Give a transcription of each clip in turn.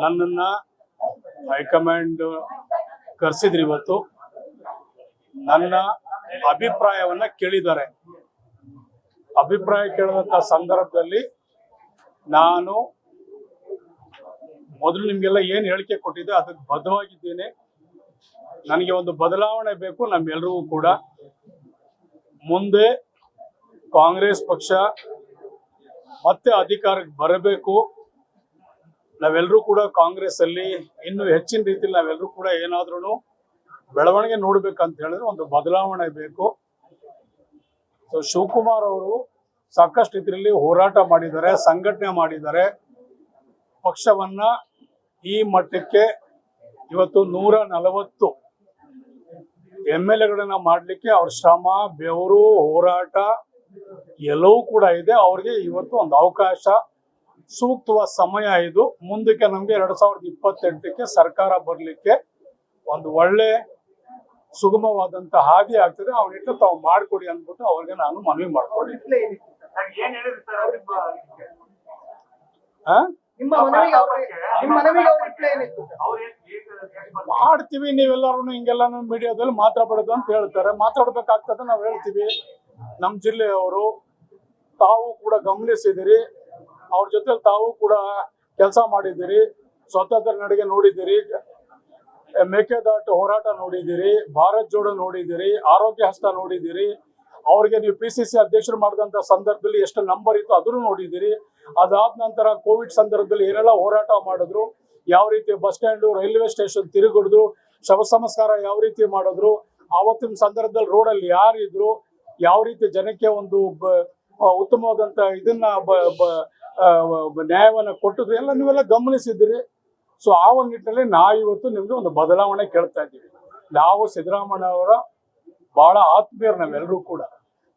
ನನ್ನನ್ನ ಹೈಕಮಾಂಡ್ ಕರೆಸಿದ್ರು ಇವತ್ತು. ನನ್ನ ಅಭಿಪ್ರಾಯವನ್ನ ಕೇಳಿದ್ದಾರೆ. ಅಭಿಪ್ರಾಯ ಕೇಳಿದಂತ ಸಂದರ್ಭದಲ್ಲಿ ನಾನು ಮೊದಲು ನಿಮ್ಗೆಲ್ಲ ಏನ್ ಹೇಳಿಕೆ ಕೊಟ್ಟಿದ್ದೆ ಅದಕ್ಕೆ ಬದ್ಧವಾಗಿದ್ದೇನೆ. ನನಗೆ ಒಂದು ಬದಲಾವಣೆ ಬೇಕು ನಮ್ಮೆಲ್ಲರಿಗೂ ಕೂಡ. ಮುಂದೆ ಕಾಂಗ್ರೆಸ್ ಪಕ್ಷ ಮತ್ತೆ ಅಧಿಕಾರಕ್ಕೆ ಬರಬೇಕು. ನಾವೆಲ್ಲರೂ ಕೂಡ ಕಾಂಗ್ರೆಸ್ ಅಲ್ಲಿ ಇನ್ನು ಹೆಚ್ಚಿನ ರೀತಿಯಲ್ಲಿ ನಾವೆಲ್ಲರೂ ಕೂಡ ಏನಾದ್ರೂ ಬೆಳವಣಿಗೆ ನೋಡ್ಬೇಕಂತ ಹೇಳಿದ್ರೆ ಒಂದು ಬದಲಾವಣೆ ಬೇಕು. ಸೊ ಶಿವಕುಮಾರ್ ಅವರು ಸಾಕಷ್ಟು ರೀತಿಯಲ್ಲಿ ಹೋರಾಟ ಮಾಡಿದ್ದಾರೆ, ಸಂಘಟನೆ ಮಾಡಿದ್ದಾರೆ. ಪಕ್ಷವನ್ನ ಈ ಮಟ್ಟಕ್ಕೆ ಇವತ್ತು ನೂರ ನಲವತ್ತು ಎಂ ಎಲ್ ಎಗಳನ್ನ ಮಾಡ್ಲಿಕ್ಕೆ ಅವ್ರ ಶ್ರಮ, ಬೆವರು, ಹೋರಾಟ ಎಲ್ಲವೂ ಕೂಡ ಇದೆ. ಅವ್ರಿಗೆ ಇವತ್ತು ಒಂದು ಅವಕಾಶ ಸೂಕ್ತವಾದ ಸಮಯ ಇದು. ಮುಂದಕ್ಕೆ ನಮ್ಗೆ ಎರಡ್ ಸಾವಿರದ ಇಪ್ಪತ್ತೆಂಟಕ್ಕೆ ಸರ್ಕಾರ ಬರಲಿಕ್ಕೆ ಒಂದು ಒಳ್ಳೆ ಸುಗಮವಾದಂತ ಹಾದಿ ಆಗ್ತದೆ. ಅವನಿಟ್ಟು ತಾವು ಮಾಡ್ಕೊಡಿ ಅಂದ್ಬಿಟ್ಟು ಅವ್ರಿಗೆ ನಾನು ಮನವಿ ಮಾಡ್ಕೊಡಿ ಆ? ಮಾಡ್ತೀವಿ ನೀವೆಲ್ಲರೂ ಹಿಂಗೆಲ್ಲ ಮೀಡಿಯಾದಲ್ಲಿ ಮಾತಾಡಬಾರ್ದು ಅಂತ ಹೇಳ್ತಾರೆ. ಮಾತಾಡ್ಬೇಕಾಗ್ತದೆ ನಾವು ಹೇಳ್ತೀವಿ. ನಮ್ಮ ಜಿಲ್ಲೆಯವರು ತಾವು ಕೂಡ ಗಮನಿಸಿದಿರಿ. ಅವ್ರ ಜೊತೆ ತಾವು ಕೂಡ ಕೆಲಸ ಮಾಡಿದ್ದೀರಿ ಸ್ವತಂತ್ರ ನಡಿಗೆ ನೋಡಿದ್ದೀರಿ, ಮೇಕೆದಾಟು ಹೋರಾಟ ನೋಡಿದ್ದೀರಿ, ಭಾರತ್ ಜೋಡೋ ನೋಡಿದ್ದೀರಿ, ಆರೋಗ್ಯ ಹಸ್ತ ನೋಡಿದ್ದೀರಿ, ಅವ್ರಿಗೆ ನೀವು ಪಿ ಸಿ ಸಿ ಅಧ್ಯಕ್ಷರು ಮಾಡಿದಂತ ಸಂದರ್ಭದಲ್ಲಿ ಎಷ್ಟು ನಂಬರ್ ಇತ್ತು ಅದನ್ನು ನೋಡಿದ್ದೀರಿ. ಅದಾದ ನಂತರ ಕೋವಿಡ್ ಸಂದರ್ಭದಲ್ಲಿ ಏನೆಲ್ಲ ಹೋರಾಟ ಮಾಡಿದ್ರು, ಯಾವ ರೀತಿ ಬಸ್ ಸ್ಟ್ಯಾಂಡು ರೈಲ್ವೆ ಸ್ಟೇಷನ್ ತಿರುಗಿಡ್ದು ಶವ ಸಂಸ್ಕಾರ ಯಾವ ರೀತಿ ಮಾಡಿದ್ರು, ಆವತ್ತಿನ ಸಂದರ್ಭದಲ್ಲಿ ರೋಡಲ್ಲಿ ಯಾರಿದ್ರು, ಯಾವ ರೀತಿ ಜನಕ್ಕೆ ಒಂದು ಉತ್ತಮವಾದಂತ ಇದನ್ನ ನ್ಯಾಯವನ್ನ ಕೊಟ್ಟಿದ್ರು. ಎಲ್ಲ ನೀವೆಲ್ಲ ಗಮನಿಸಿದ್ದೀರಿ. ಸೊ ಆ ಒಂದು ನಿಟ್ಟಿನಲ್ಲಿ ನಾವು ಇವತ್ತು ನಿಮ್ಗೆ ಒಂದು ಬದಲಾವಣೆ ಕೇಳ್ತಾ ಇದ್ದೀವಿ. ನಾವು ಸಿದ್ದರಾಮಯ್ಯ ಅವರ ಬಹಳ ಆತ್ಮೀಯರು ನಾವೆಲ್ಲರೂ ಕೂಡ.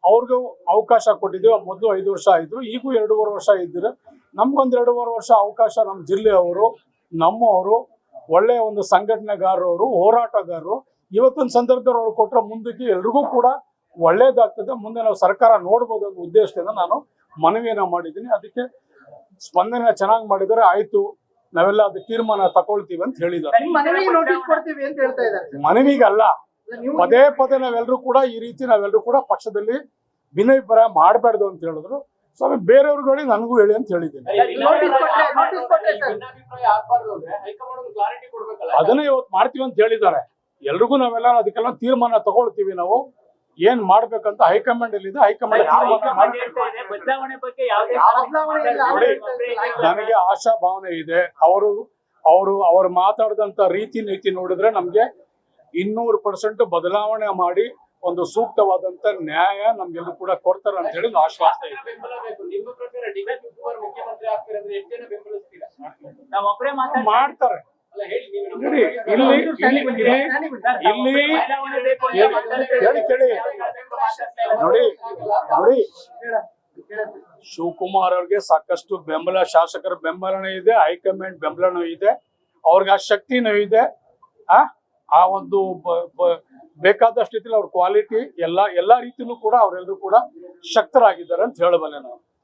ಅವ್ರಿಗೂ ಅವಕಾಶ ಕೊಟ್ಟಿದ್ದೀವಿ. ಮೊದಲು ಐದು ವರ್ಷ ಇದ್ರು. ಈಗೂ ಎರಡೂವರೆ ವರ್ಷ ಇದ್ದೀರ. ನಮ್ಗೊಂದು ಎರಡೂವರೆ ವರ್ಷ ಅವಕಾಶ ನಮ್ಮ ಜಿಲ್ಲೆಯವರು ನಮ್ಮವರು ಒಳ್ಳೆಯ ಒಂದು ಸಂಘಟನೆಗಾರರು ಹೋರಾಟಗಾರರು. ಇವತ್ತಿನ ಸಂದರ್ಭದಲ್ಲಿ ಅವ್ರು ಕೊಟ್ಟರೆ ಮುಂದಕ್ಕೆ ಎಲ್ರಿಗೂ ಕೂಡ ಒಳ್ಳೇದಾಗ್ತದೆ. ಮುಂದೆ ನಾವು ಸರ್ಕಾರ ನೋಡ್ಬೋದು ಅನ್ನೋ ಉದ್ದೇಶದಿಂದ ನಾನು ಮನವಿಯನ್ನು ಮಾಡಿದ್ದೀನಿ. ಅದಕ್ಕೆ ಸ್ಪಂದನೆ ಚೆನ್ನಾಗಿ ಮಾಡಿದರೆ ಆಯ್ತು ನಾವೆಲ್ಲ ಅದು ತೀರ್ಮಾನ ತಗೊಳ್ತೀವಿ ಅಂತ ಹೇಳಿದ್ದಾರೆ. ನಿಮ್ಮ ಮನವಿಗೆ ನೋಟಿಸ್ ಕೊಡ್ತೀವಿ ಅಂತ ಹೇಳ್ತಾ ಇದ್ದಾರೆ. ಮನವಿಗಲ್ಲ ಅಲ್ಲ, ಪದೇ ಪದೇ ನಾವೆಲ್ಲರೂ ಕೂಡ ಈ ರೀತಿ ನಾವೆಲ್ಲರೂ ಕೂಡ ಪಕ್ಷದಲ್ಲಿ ಭಿನ್ನಾಭಿಪ್ರಾಯ ಮಾಡಬಾರ್ದು ಅಂತ ಹೇಳಿದ್ರು. ಸ್ವಾಮಿ ಬೇರೆಯವ್ರಿಗೆ ಹೇಳಿ ನನಗೂ ಹೇಳಿ ಅಂತ ಹೇಳಿದ್ದೀನಿ. ನೋಟಿಸ್ ಕೊಟ್ರೆ ನೋಟಿಸ್ ಕೊಟ್ರೆ ಸರ್ ಭಿನ್ನಾಭಿಪ್ರಾಯ ಆಗ್ಬಾರ್ದು ಅಂದ್ರೆ ಒಂದು ಕ್ಲಾರಿಟಿ ಕೊಡ್ಬೇಕಲ್ಲ. ಅದನ್ನೇ ಇವತ್ತು ಮಾಡ್ತೀವಿ ಅಂತ ಹೇಳಿದ್ದಾರೆ. ಎಲ್ರಿಗೂ ನಾವೆಲ್ಲ ಅದಕ್ಕೆಲ್ಲ ತೀರ್ಮಾನ ತಗೊಳ್ತೀವಿ ನಾವು. ಏನ್ ಮಾಡ್ಬೇಕಂತ ಹೈಕಮಾಂಡ್ ಅಲ್ಲಿ ಇದೆ ಹೈಕಮಾಂಡ್ ತೀರ್ಮಾನ ಹೈಕಮಾಂಡ್ ಇದೆ, ಬದಲಾವಣೆ ಬಗ್ಗೆ ಯಾವುದೇ ನೋಡಿ, ಅವ್ರು ನನಗೆ ಆಶಾ ಭಾವನೆ ಇದೆ. ಅವರು ಅವರು ಅವ್ರು ಮಾತಾಡಿದಂತ ರೀತಿ ನೀತಿ ನೋಡಿದ್ರೆ ನಮ್ಗೆ ಇನ್ನೂರು ಪರ್ಸೆಂಟ್ ಬದಲಾವಣೆ ಮಾಡಿ ಒಂದು ಸೂಕ್ತವಾದಂತ ನ್ಯಾಯ ನಮ್ಗೆಲ್ಲೂ ಕೂಡ ಕೊಡ್ತಾರೆ ಅಂತ ಹೇಳಿ ಆಶ್ವಾಸ ಇದೆ. ನಿಮ್ಮ ಪ್ರಕಾರ ಡಿ ಮುಖ್ಯಮಂತ್ರಿ ಆಗ್ತಾರೆ ಅಂದ್ರೆ ಎಷ್ಟು ಜನ ಬೆಂಬಲಿಸ್ತೀರಾ? ನಾವ್ ಒಬ್ಬರೇ ಮಾಡ್ತಾರೆ. ನೋಡಿ ಇಲ್ಲಿ ಇಲ್ಲಿ ಕೇಳಿ ಕೇಳಿ ನೋಡಿ ನೋಡಿ. ಶಿವಕುಮಾರ್ ಅವ್ರಿಗೆ ಸಾಕಷ್ಟು ಬೆಂಬಲ ಶಾಸಕರ ಬೆಂಬಲನೂ ಇದೆ ಹೈಕಮಾಂಡ್ ಬೆಂಬಲನೂ ಇದೆ. ಅವ್ರಿಗೆ ಆ ಶಕ್ತಿನೂ ಇದೆ. ಆ ಆ ಒಂದು ಬೇಕಾದಷ್ಟು ರೀತಿಯಲ್ಲಿ ಅವ್ರ ಕ್ವಾಲಿಟಿ ಎಲ್ಲಾ ಎಲ್ಲಾ ರೀತಿಯಲ್ಲೂ ಕೂಡ ಅವರೆಲ್ಲರೂ ಕೂಡ ಶಕ್ತರಾಗಿದ್ದಾರೆ ಅಂತ ಹೇಳಬಲ್ಲೆ ನಾವು.